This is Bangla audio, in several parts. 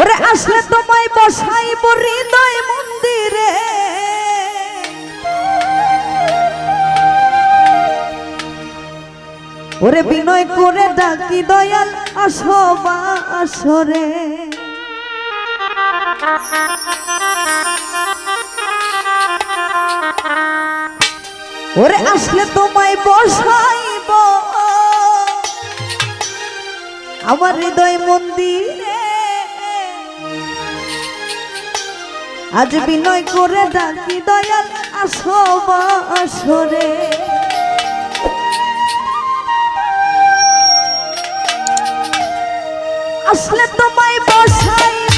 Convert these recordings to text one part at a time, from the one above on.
ওরে আসলে তোমায় বসাই হৃদয় মন্দিরে। ওরে বিনয় করে ডাকি দয়াল, আসো বা আসরে ওরে আসলে তোমায় বসাইব। আমার হৃদয় মন্দিরে আজ বিনয় করে ডাকি দয়াল আসো বাসরে আসলে তোমায় বসাই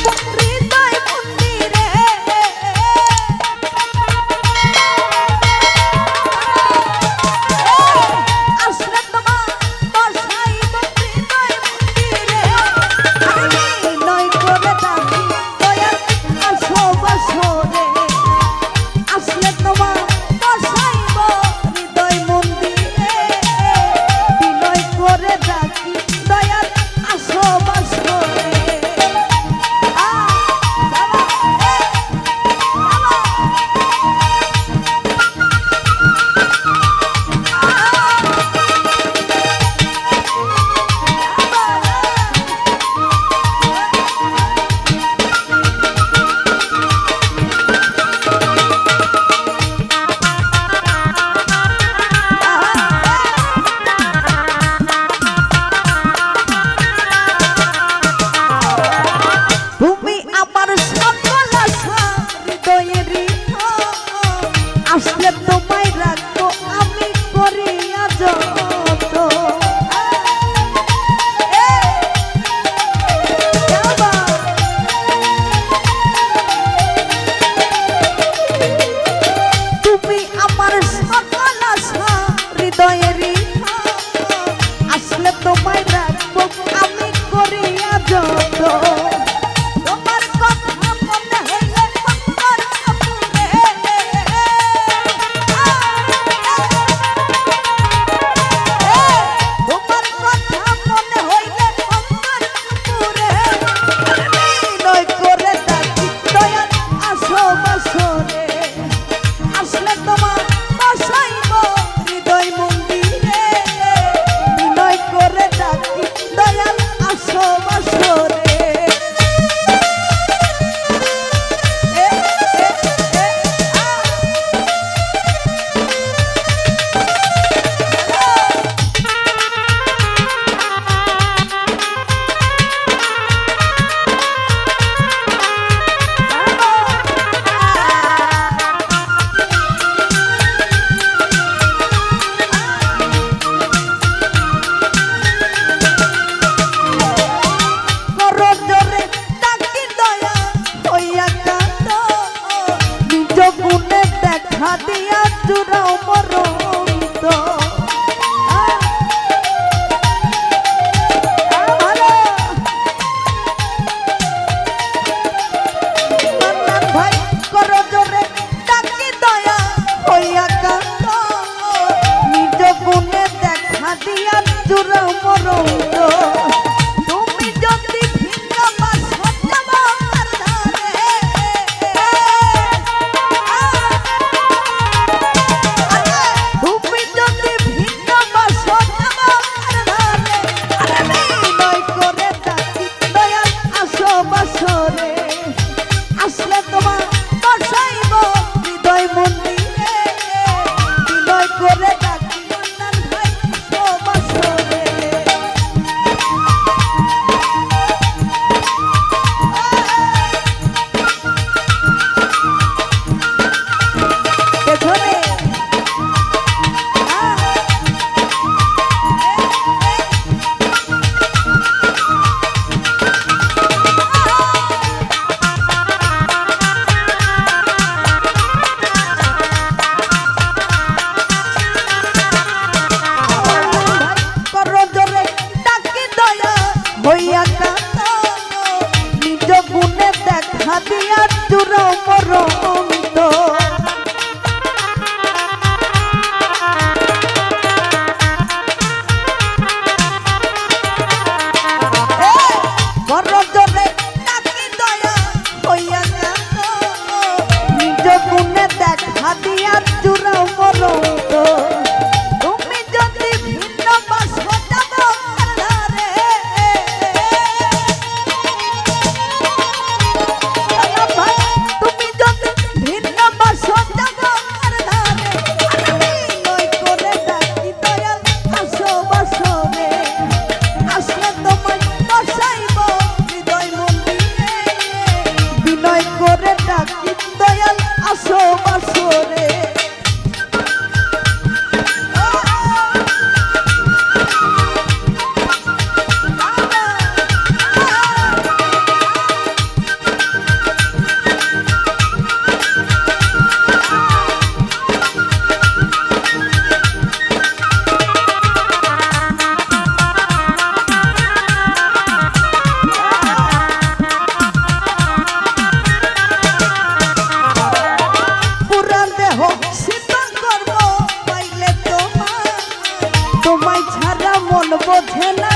বোঝে না